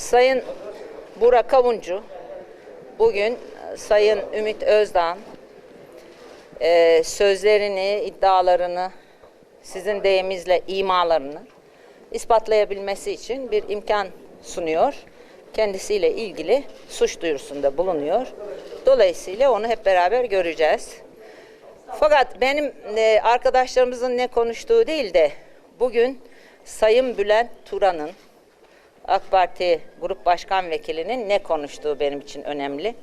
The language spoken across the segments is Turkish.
Sayın Burak Kavuncu bugün e, Sayın Ümit Özdağ e, sözlerini, iddialarını, sizin deyiminizle imalarını ispatlayabilmesi için bir imkan sunuyor. Kendisiyle ilgili suç duyurusunda bulunuyor. Dolayısıyla onu hep beraber göreceğiz. Fakat benim e, arkadaşlarımızın ne konuştuğu değil de bugün Sayın Bülent Turan'ın AK Parti Grup Başkan Vekilinin ne konuştuğu benim için önemli.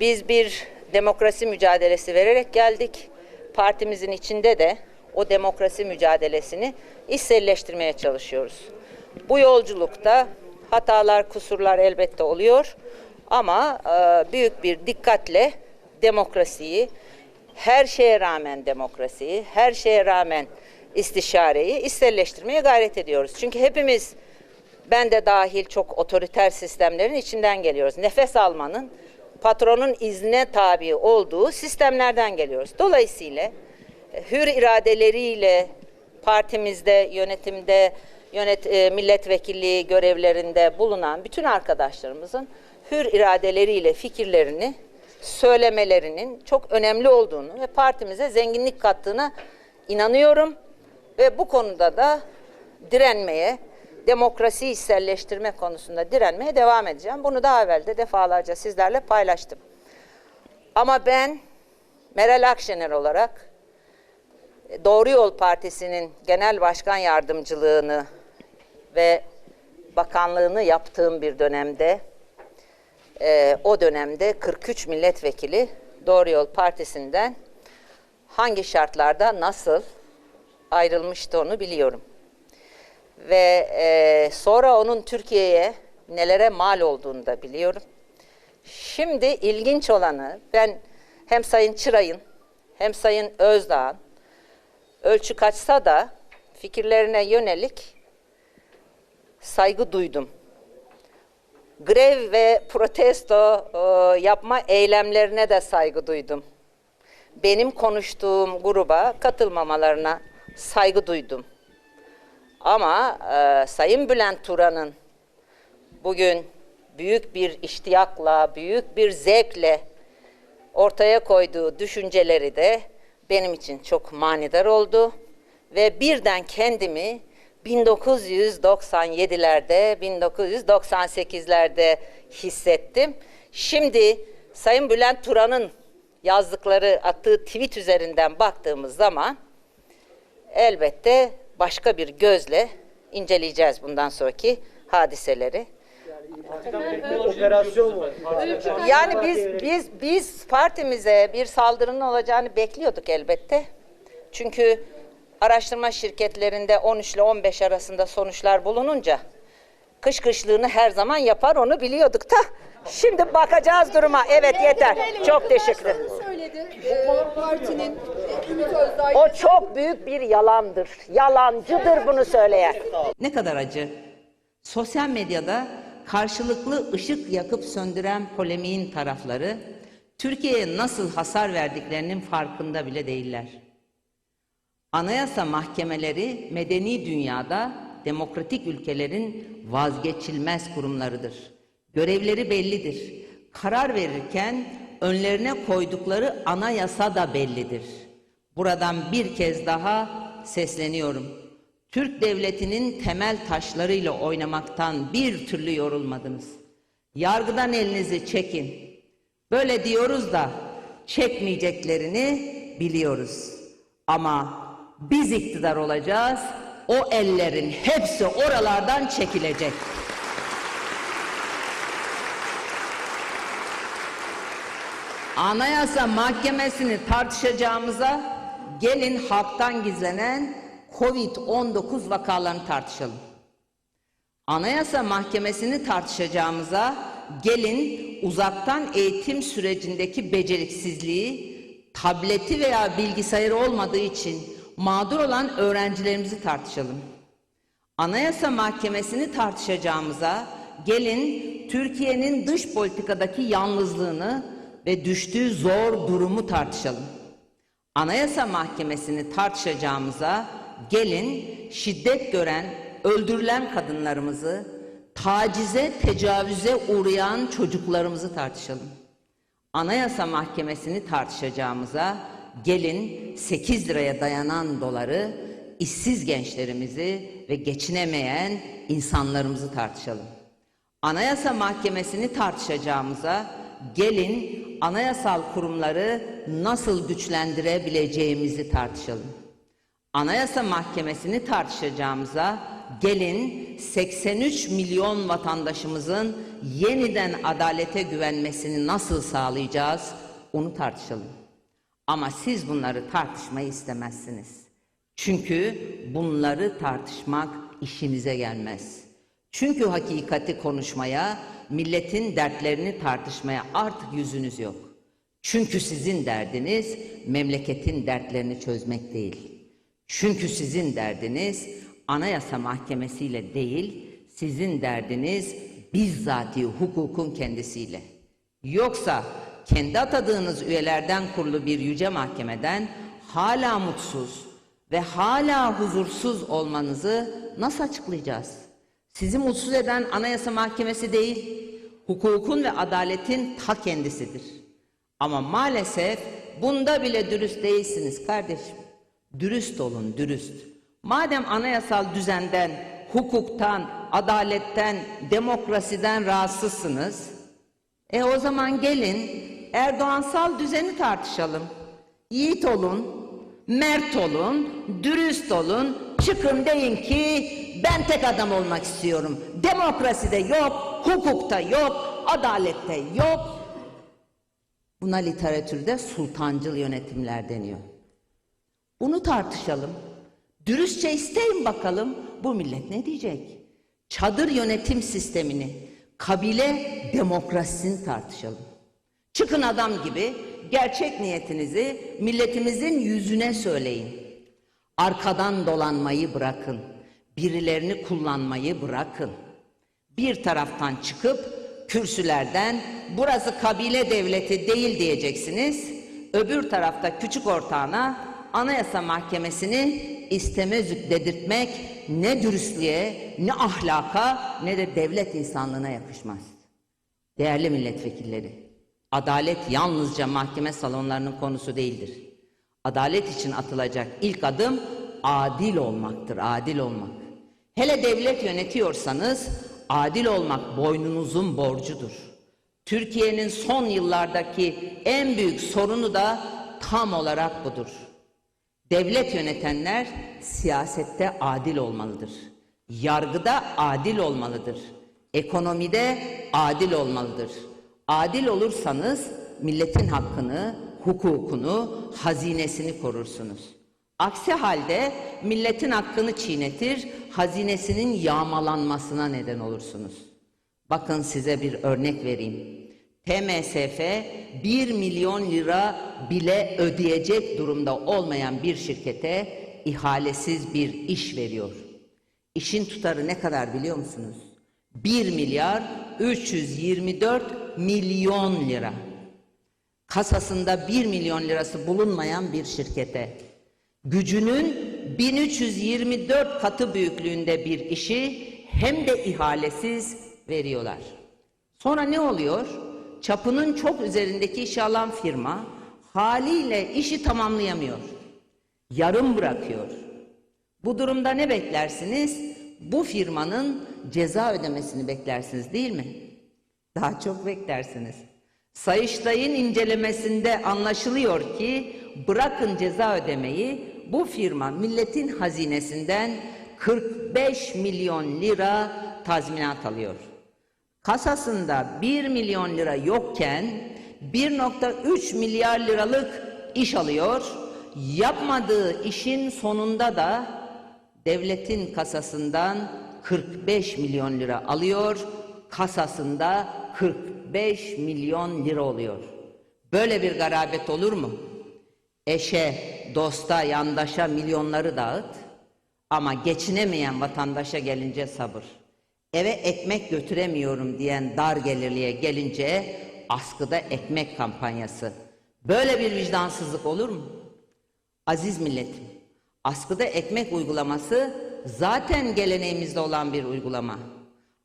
Biz bir demokrasi mücadelesi vererek geldik. Partimizin içinde de o demokrasi mücadelesini içselleştirmeye çalışıyoruz. Bu yolculukta hatalar, kusurlar elbette oluyor ama e, büyük bir dikkatle demokrasiyi, her şeye rağmen demokrasiyi, her şeye rağmen istişareyi içselleştirmeye gayret ediyoruz. Çünkü hepimiz ben de dahil çok otoriter sistemlerin içinden geliyoruz. Nefes almanın patronun iznine tabi olduğu sistemlerden geliyoruz. Dolayısıyla e, hür iradeleriyle partimizde, yönetimde, yönet e, milletvekilliği görevlerinde bulunan bütün arkadaşlarımızın hür iradeleriyle fikirlerini söylemelerinin çok önemli olduğunu ve partimize zenginlik kattığına inanıyorum ve bu konuda da direnmeye, demokrasi içselleştirme konusunda direnmeye devam edeceğim. Bunu daha evvel de defalarca sizlerle paylaştım. Ama ben Meral Akşener olarak e, Doğru Yol Partisi'nin genel başkan yardımcılığını ve bakanlığını yaptığım bir dönemde e, o dönemde 43 milletvekili Doğru Yol Partisi'nden hangi şartlarda nasıl ayrılmıştı onu biliyorum. Ve e, sonra onun Türkiye'ye nelere mal olduğunu da biliyorum. Şimdi ilginç olanı ben hem Sayın Çıray'ın hem Sayın Özdağ'ın ölçü kaçsa da fikirlerine yönelik saygı duydum. Grev ve protesto e, yapma eylemlerine de saygı duydum. Benim konuştuğum gruba katılmamalarına saygı duydum. Ama e, Sayın Bülent Turan'ın bugün büyük bir iştiyakla, büyük bir zevkle ortaya koyduğu düşünceleri de benim için çok manidar oldu. Ve birden kendimi 1997'lerde, 1998'lerde hissettim. Şimdi Sayın Bülent Turan'ın yazdıkları, attığı tweet üzerinden baktığımız zaman elbette başka bir gözle inceleyeceğiz bundan sonraki hadiseleri. Operasyon mu? Yani biz biz biz partimize bir saldırının olacağını bekliyorduk elbette. Çünkü araştırma şirketlerinde 13 ile 15 arasında sonuçlar bulununca kış kışlığını her zaman yapar onu biliyorduk da. Şimdi bakacağız duruma. Evet yeter. Çok teşekkür ederim. Ee, partinin e, Ümit Özdağ O çok büyük bir yalandır. Yalancıdır bunu söyleyen. Ne kadar acı. Sosyal medyada karşılıklı ışık yakıp söndüren polemiğin tarafları Türkiye'ye nasıl hasar verdiklerinin farkında bile değiller. Anayasa mahkemeleri medeni dünyada demokratik ülkelerin vazgeçilmez kurumlarıdır. Görevleri bellidir. Karar verirken önlerine koydukları anayasa da bellidir. Buradan bir kez daha sesleniyorum. Türk devletinin temel taşlarıyla oynamaktan bir türlü yorulmadınız. Yargıdan elinizi çekin. Böyle diyoruz da çekmeyeceklerini biliyoruz. Ama biz iktidar olacağız. O ellerin hepsi oralardan çekilecek. Anayasa Mahkemesi'ni tartışacağımıza gelin halktan gizlenen Covid-19 vakalarını tartışalım. Anayasa Mahkemesi'ni tartışacağımıza gelin uzaktan eğitim sürecindeki beceriksizliği, tableti veya bilgisayarı olmadığı için mağdur olan öğrencilerimizi tartışalım. Anayasa Mahkemesi'ni tartışacağımıza gelin Türkiye'nin dış politikadaki yalnızlığını ve düştüğü zor durumu tartışalım. Anayasa Mahkemesi'ni tartışacağımıza gelin şiddet gören, öldürülen kadınlarımızı, tacize, tecavüze uğrayan çocuklarımızı tartışalım. Anayasa Mahkemesi'ni tartışacağımıza gelin 8 liraya dayanan doları, işsiz gençlerimizi ve geçinemeyen insanlarımızı tartışalım. Anayasa Mahkemesi'ni tartışacağımıza gelin anayasal kurumları nasıl güçlendirebileceğimizi tartışalım. Anayasa Mahkemesi'ni tartışacağımıza gelin 83 milyon vatandaşımızın yeniden adalete güvenmesini nasıl sağlayacağız onu tartışalım. Ama siz bunları tartışmayı istemezsiniz. Çünkü bunları tartışmak işinize gelmez. Çünkü hakikati konuşmaya, milletin dertlerini tartışmaya artık yüzünüz yok. Çünkü sizin derdiniz memleketin dertlerini çözmek değil. Çünkü sizin derdiniz Anayasa Mahkemesi ile değil, sizin derdiniz bizzati hukukun kendisiyle. Yoksa kendi atadığınız üyelerden kurulu bir yüce mahkemeden hala mutsuz ve hala huzursuz olmanızı nasıl açıklayacağız? Sizi mutsuz eden Anayasa Mahkemesi değil, hukukun ve adaletin ta kendisidir. Ama maalesef bunda bile dürüst değilsiniz kardeşim. Dürüst olun, dürüst. Madem anayasal düzenden, hukuktan, adaletten, demokrasiden rahatsızsınız, e o zaman gelin Erdoğansal düzeni tartışalım. Yiğit olun, mert olun, dürüst olun. Çıkın deyin ki ben tek adam olmak istiyorum. Demokraside yok, hukukta yok, adalette yok. Buna literatürde sultancıl yönetimler deniyor. Bunu tartışalım. Dürüstçe isteyin bakalım bu millet ne diyecek? Çadır yönetim sistemini, kabile demokrasisini tartışalım. Çıkın adam gibi gerçek niyetinizi milletimizin yüzüne söyleyin. Arkadan dolanmayı bırakın. Birilerini kullanmayı bırakın. Bir taraftan çıkıp kürsülerden burası kabile devleti değil diyeceksiniz. Öbür tarafta küçük ortağına Anayasa Mahkemesi'ni istemezlik dedirtmek ne dürüstlüğe, ne ahlaka, ne de devlet insanlığına yakışmaz. Değerli milletvekilleri, adalet yalnızca mahkeme salonlarının konusu değildir. Adalet için atılacak ilk adım adil olmaktır, adil olmak. Hele devlet yönetiyorsanız adil olmak boynunuzun borcudur. Türkiye'nin son yıllardaki en büyük sorunu da tam olarak budur. Devlet yönetenler siyasette adil olmalıdır. Yargıda adil olmalıdır. Ekonomide adil olmalıdır. Adil olursanız milletin hakkını, hukukunu, hazinesini korursunuz. Aksi halde milletin hakkını çiğnetir, hazinesinin yağmalanmasına neden olursunuz. Bakın size bir örnek vereyim. TMSF 1 milyon lira bile ödeyecek durumda olmayan bir şirkete ihalesiz bir iş veriyor. İşin tutarı ne kadar biliyor musunuz? 1 milyar 324 milyon lira. Kasasında 1 milyon lirası bulunmayan bir şirkete gücünün 1324 katı büyüklüğünde bir işi hem de ihalesiz veriyorlar. Sonra ne oluyor? Çapının çok üzerindeki işe alan firma haliyle işi tamamlayamıyor. Yarım bırakıyor. Bu durumda ne beklersiniz? Bu firmanın ceza ödemesini beklersiniz değil mi? Daha çok beklersiniz. Sayıştay'ın incelemesinde anlaşılıyor ki bırakın ceza ödemeyi bu firma milletin hazinesinden 45 milyon lira tazminat alıyor. Kasasında 1 milyon lira yokken 1.3 milyar liralık iş alıyor. Yapmadığı işin sonunda da devletin kasasından 45 milyon lira alıyor. Kasasında 45 milyon lira oluyor. Böyle bir garabet olur mu? Eşe, dosta, yandaşa milyonları dağıt ama geçinemeyen vatandaşa gelince sabır. Eve ekmek götüremiyorum diyen dar gelirliye gelince askıda ekmek kampanyası. Böyle bir vicdansızlık olur mu? Aziz milletim, askıda ekmek uygulaması zaten geleneğimizde olan bir uygulama.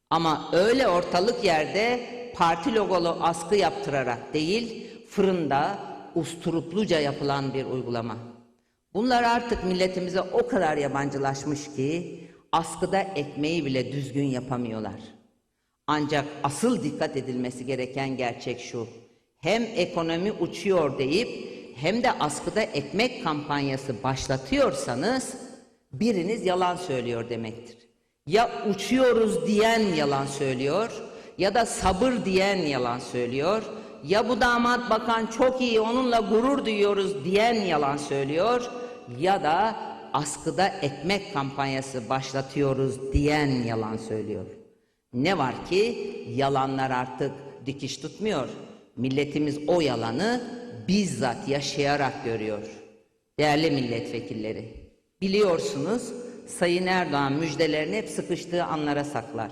Ama öyle ortalık yerde parti logolu askı yaptırarak değil, fırında usturupluca yapılan bir uygulama. Bunlar artık milletimize o kadar yabancılaşmış ki askıda ekmeği bile düzgün yapamıyorlar. Ancak asıl dikkat edilmesi gereken gerçek şu. Hem ekonomi uçuyor deyip hem de askıda ekmek kampanyası başlatıyorsanız biriniz yalan söylüyor demektir. Ya uçuyoruz diyen yalan söylüyor ya da sabır diyen yalan söylüyor ya bu damat bakan çok iyi onunla gurur duyuyoruz diyen yalan söylüyor ya da askıda ekmek kampanyası başlatıyoruz diyen yalan söylüyor. Ne var ki yalanlar artık dikiş tutmuyor. Milletimiz o yalanı bizzat yaşayarak görüyor. Değerli milletvekilleri, biliyorsunuz Sayın Erdoğan müjdelerini hep sıkıştığı anlara saklar.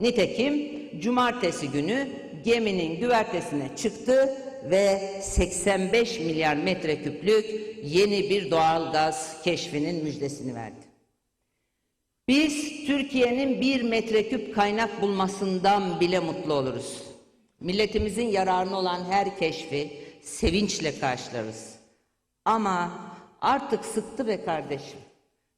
Nitekim cumartesi günü geminin güvertesine çıktı ve 85 milyar metreküplük yeni bir doğal gaz keşfinin müjdesini verdi. Biz Türkiye'nin bir metreküp kaynak bulmasından bile mutlu oluruz. Milletimizin yararına olan her keşfi sevinçle karşılarız. Ama artık sıktı be kardeşim.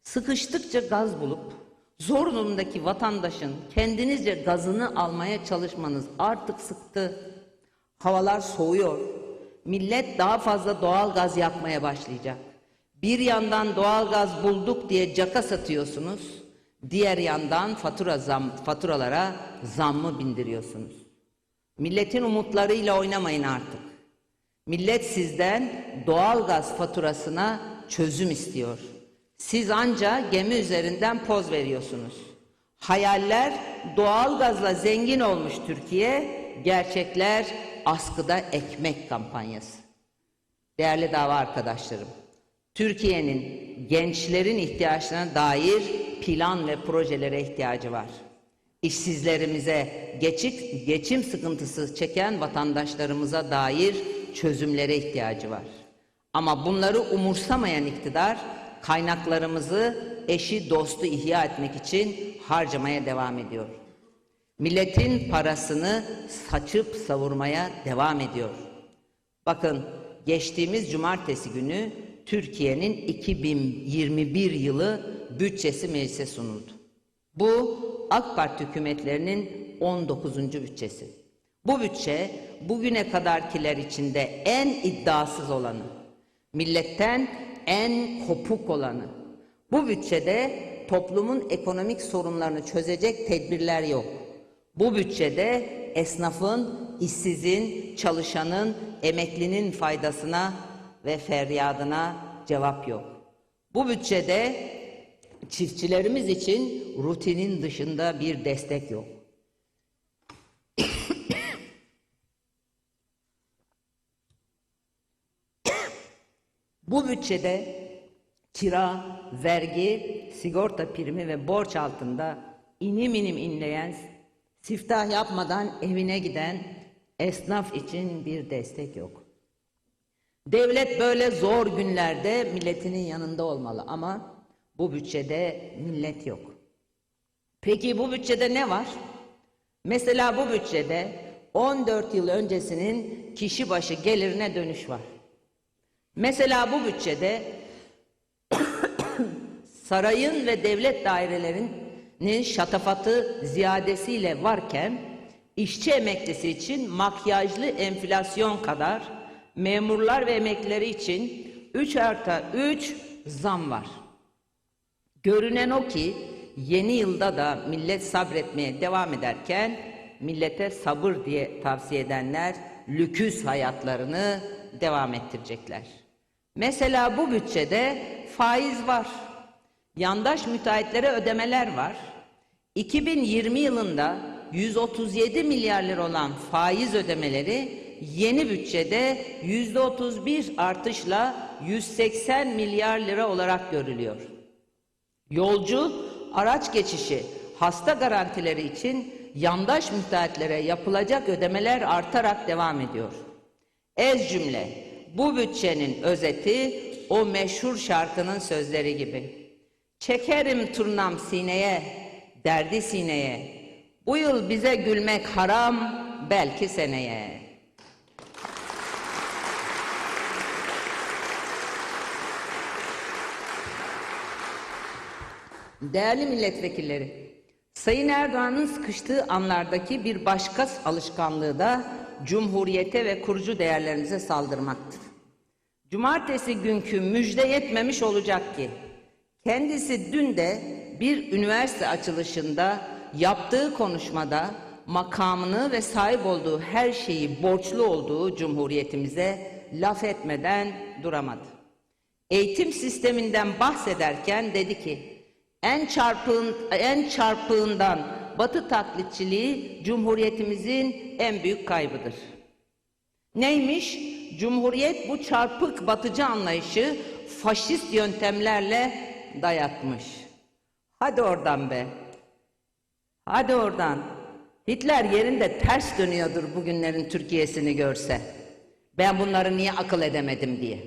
Sıkıştıkça gaz bulup zor durumdaki vatandaşın kendinizce gazını almaya çalışmanız artık sıktı. Havalar soğuyor. Millet daha fazla doğal gaz yakmaya başlayacak. Bir yandan doğal gaz bulduk diye caka satıyorsunuz. Diğer yandan fatura zam, faturalara zammı bindiriyorsunuz. Milletin umutlarıyla oynamayın artık. Millet sizden doğal gaz faturasına çözüm istiyor. Siz anca gemi üzerinden poz veriyorsunuz. Hayaller doğal gazla zengin olmuş Türkiye, gerçekler askıda ekmek kampanyası. Değerli dava arkadaşlarım, Türkiye'nin gençlerin ihtiyaçlarına dair plan ve projelere ihtiyacı var. İşsizlerimize, geçik, geçim sıkıntısı çeken vatandaşlarımıza dair çözümlere ihtiyacı var. Ama bunları umursamayan iktidar kaynaklarımızı eşi dostu ihya etmek için harcamaya devam ediyor. Milletin parasını saçıp savurmaya devam ediyor. Bakın geçtiğimiz cumartesi günü Türkiye'nin 2021 yılı bütçesi meclise sunuldu. Bu AK Parti hükümetlerinin 19. bütçesi. Bu bütçe bugüne kadarkiler içinde en iddiasız olanı, milletten en kopuk olanı. Bu bütçede toplumun ekonomik sorunlarını çözecek tedbirler yok. Bu bütçede esnafın, işsizin, çalışanın, emeklinin faydasına ve feryadına cevap yok. Bu bütçede çiftçilerimiz için rutinin dışında bir destek yok. Bu bütçede kira, vergi, sigorta primi ve borç altında inim inim inleyen, siftah yapmadan evine giden esnaf için bir destek yok. Devlet böyle zor günlerde milletinin yanında olmalı ama bu bütçede millet yok. Peki bu bütçede ne var? Mesela bu bütçede 14 yıl öncesinin kişi başı gelirine dönüş var. Mesela bu bütçede sarayın ve devlet dairelerinin şatafatı ziyadesiyle varken işçi emeklisi için makyajlı enflasyon kadar memurlar ve emeklileri için 3 artı 3 zam var. Görünen o ki yeni yılda da millet sabretmeye devam ederken millete sabır diye tavsiye edenler lüküs hayatlarını devam ettirecekler. Mesela bu bütçede faiz var. Yandaş müteahhitlere ödemeler var. 2020 yılında 137 milyar lira olan faiz ödemeleri yeni bütçede %31 artışla 180 milyar lira olarak görülüyor. Yolcu araç geçişi hasta garantileri için yandaş müteahhitlere yapılacak ödemeler artarak devam ediyor. Ez cümle bu bütçenin özeti o meşhur şarkının sözleri gibi. Çekerim turnam sineye, derdi sineye. Bu yıl bize gülmek haram, belki seneye. Değerli milletvekilleri, Sayın Erdoğan'ın sıkıştığı anlardaki bir başka alışkanlığı da cumhuriyete ve kurucu değerlerimize saldırmaktır. Cumartesi günkü müjde yetmemiş olacak ki, kendisi dün de bir üniversite açılışında yaptığı konuşmada makamını ve sahip olduğu her şeyi borçlu olduğu cumhuriyetimize laf etmeden duramadı. Eğitim sisteminden bahsederken dedi ki, en çarpığın, en çarpığından Batı taklitçiliği Cumhuriyetimizin en büyük kaybıdır. Neymiş? Cumhuriyet bu çarpık batıcı anlayışı faşist yöntemlerle dayatmış. Hadi oradan be. Hadi oradan. Hitler yerinde ters dönüyordur bugünlerin Türkiye'sini görse. Ben bunları niye akıl edemedim diye.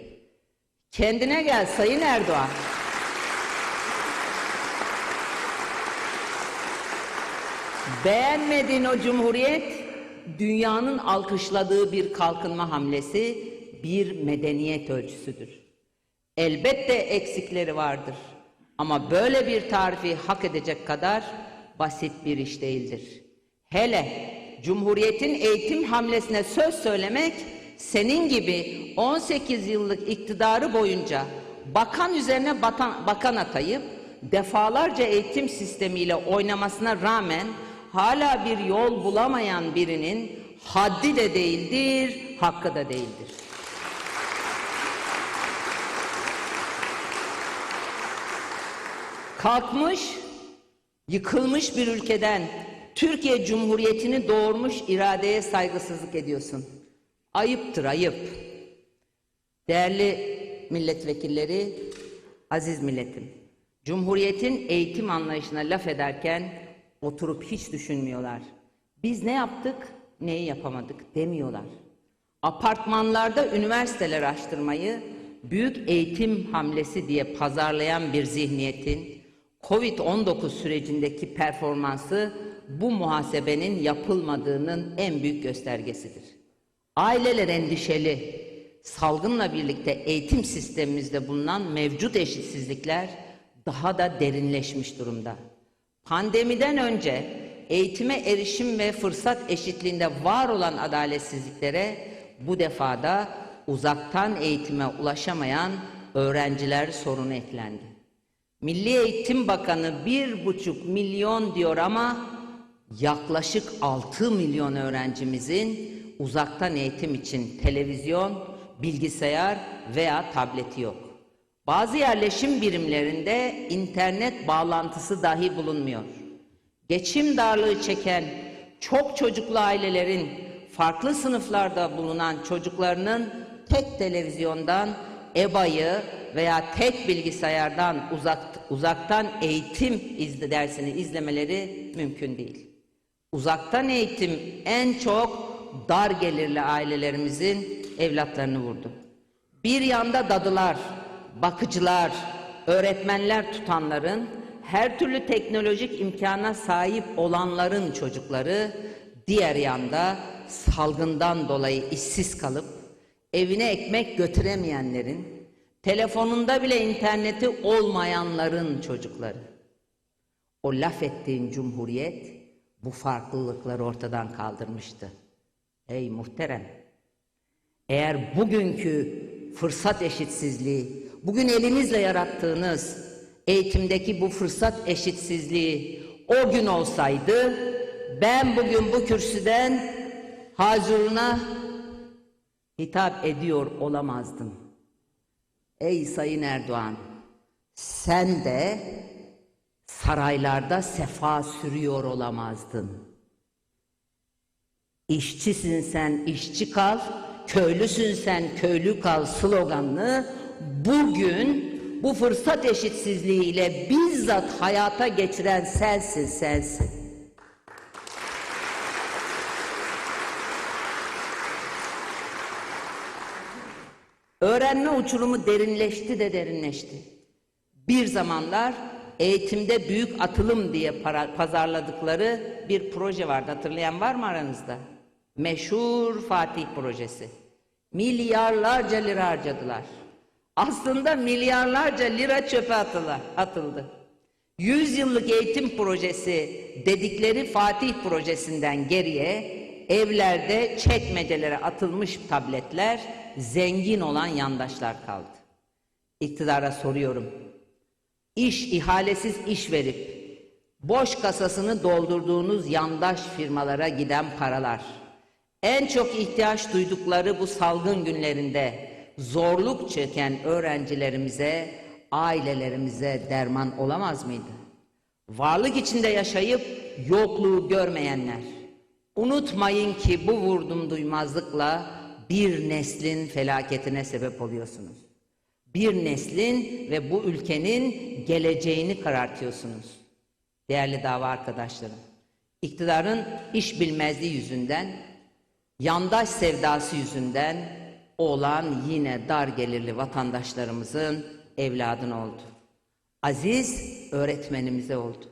Kendine gel Sayın Erdoğan. Beğenmediğin o cumhuriyet dünyanın alkışladığı bir kalkınma hamlesi, bir medeniyet ölçüsüdür. Elbette eksikleri vardır. Ama böyle bir tarifi hak edecek kadar basit bir iş değildir. Hele Cumhuriyet'in eğitim hamlesine söz söylemek senin gibi 18 yıllık iktidarı boyunca bakan üzerine bakan atayıp defalarca eğitim sistemiyle oynamasına rağmen hala bir yol bulamayan birinin haddi de değildir, hakkı da değildir. Kalkmış, yıkılmış bir ülkeden Türkiye Cumhuriyeti'ni doğurmuş iradeye saygısızlık ediyorsun. Ayıptır, ayıp. Değerli milletvekilleri, aziz milletim. Cumhuriyetin eğitim anlayışına laf ederken oturup hiç düşünmüyorlar. Biz ne yaptık, neyi yapamadık demiyorlar. Apartmanlarda üniversiteler açtırmayı büyük eğitim hamlesi diye pazarlayan bir zihniyetin Covid-19 sürecindeki performansı bu muhasebenin yapılmadığının en büyük göstergesidir. Aileler endişeli. Salgınla birlikte eğitim sistemimizde bulunan mevcut eşitsizlikler daha da derinleşmiş durumda. Pandemiden önce eğitime erişim ve fırsat eşitliğinde var olan adaletsizliklere bu defada uzaktan eğitime ulaşamayan öğrenciler sorunu eklendi. Milli Eğitim Bakanı bir buçuk milyon diyor ama yaklaşık 6 milyon öğrencimizin uzaktan eğitim için televizyon, bilgisayar veya tableti yok. Bazı yerleşim birimlerinde internet bağlantısı dahi bulunmuyor. Geçim darlığı çeken çok çocuklu ailelerin farklı sınıflarda bulunan çocuklarının tek televizyondan EBA'yı veya tek bilgisayardan uzak, uzaktan eğitim izle dersini izlemeleri mümkün değil. Uzaktan eğitim en çok dar gelirli ailelerimizin evlatlarını vurdu. Bir yanda dadılar, bakıcılar, öğretmenler tutanların, her türlü teknolojik imkana sahip olanların çocukları, diğer yanda salgından dolayı işsiz kalıp evine ekmek götüremeyenlerin, telefonunda bile interneti olmayanların çocukları. O laf ettiğin cumhuriyet bu farklılıkları ortadan kaldırmıştı. Ey muhterem! Eğer bugünkü fırsat eşitsizliği, bugün elinizle yarattığınız eğitimdeki bu fırsat eşitsizliği o gün olsaydı, ben bugün bu kürsüden hazırına hitap ediyor olamazdım. Ey Sayın Erdoğan, sen de saraylarda sefa sürüyor olamazdın. İşçisin sen işçi kal, köylüsün sen köylü kal sloganını bugün bu fırsat eşitsizliğiyle bizzat hayata geçiren sensin sensin. Öğrenme uçurumu derinleşti de derinleşti. Bir zamanlar eğitimde büyük atılım diye para, pazarladıkları bir proje vardı. Hatırlayan var mı aranızda? Meşhur Fatih projesi. Milyarlarca lira harcadılar. Aslında milyarlarca lira çöpe atıla, atıldı. 100 yıllık eğitim projesi dedikleri Fatih projesinden geriye evlerde çekmecelere atılmış tabletler zengin olan yandaşlar kaldı. İktidara soruyorum. İş ihalesiz iş verip boş kasasını doldurduğunuz yandaş firmalara giden paralar en çok ihtiyaç duydukları bu salgın günlerinde zorluk çeken öğrencilerimize, ailelerimize derman olamaz mıydı? Varlık içinde yaşayıp yokluğu görmeyenler. Unutmayın ki bu vurdum duymazlıkla bir neslin felaketine sebep oluyorsunuz. Bir neslin ve bu ülkenin geleceğini karartıyorsunuz. Değerli dava arkadaşlarım, iktidarın iş bilmezliği yüzünden, yandaş sevdası yüzünden oğlan yine dar gelirli vatandaşlarımızın evladın oldu. Aziz öğretmenimize oldu.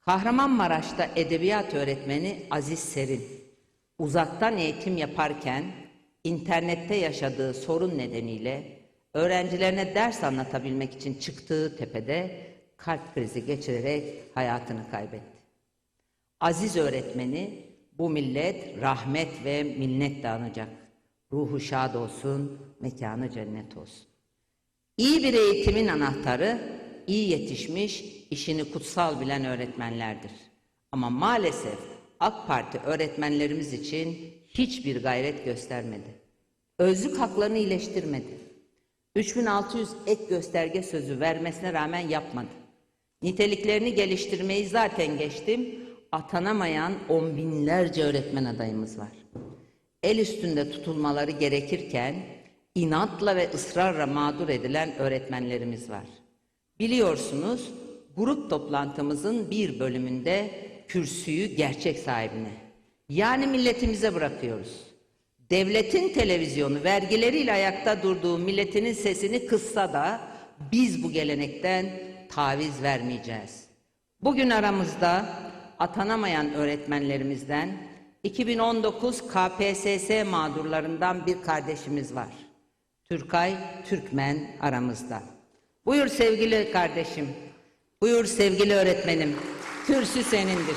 Kahramanmaraş'ta edebiyat öğretmeni Aziz Serin, uzaktan eğitim yaparken internette yaşadığı sorun nedeniyle öğrencilerine ders anlatabilmek için çıktığı tepede kalp krizi geçirerek hayatını kaybetti. Aziz öğretmeni bu millet rahmet ve minnetle anacak. Ruhu şad olsun, mekanı cennet olsun. İyi bir eğitimin anahtarı iyi yetişmiş, işini kutsal bilen öğretmenlerdir. Ama maalesef AK Parti öğretmenlerimiz için hiçbir gayret göstermedi. Özlük haklarını iyileştirmedi. 3600 ek gösterge sözü vermesine rağmen yapmadı. Niteliklerini geliştirmeyi zaten geçtim. Atanamayan on binlerce öğretmen adayımız var. El üstünde tutulmaları gerekirken inatla ve ısrarla mağdur edilen öğretmenlerimiz var. Biliyorsunuz grup toplantımızın bir bölümünde kürsüyü gerçek sahibine yani milletimize bırakıyoruz. Devletin televizyonu vergileriyle ayakta durduğu milletinin sesini kıssa da biz bu gelenekten taviz vermeyeceğiz. Bugün aramızda atanamayan öğretmenlerimizden 2019 KPSS mağdurlarından bir kardeşimiz var. Türkay Türkmen aramızda. Buyur sevgili kardeşim, buyur sevgili öğretmenim, kürsü senindir.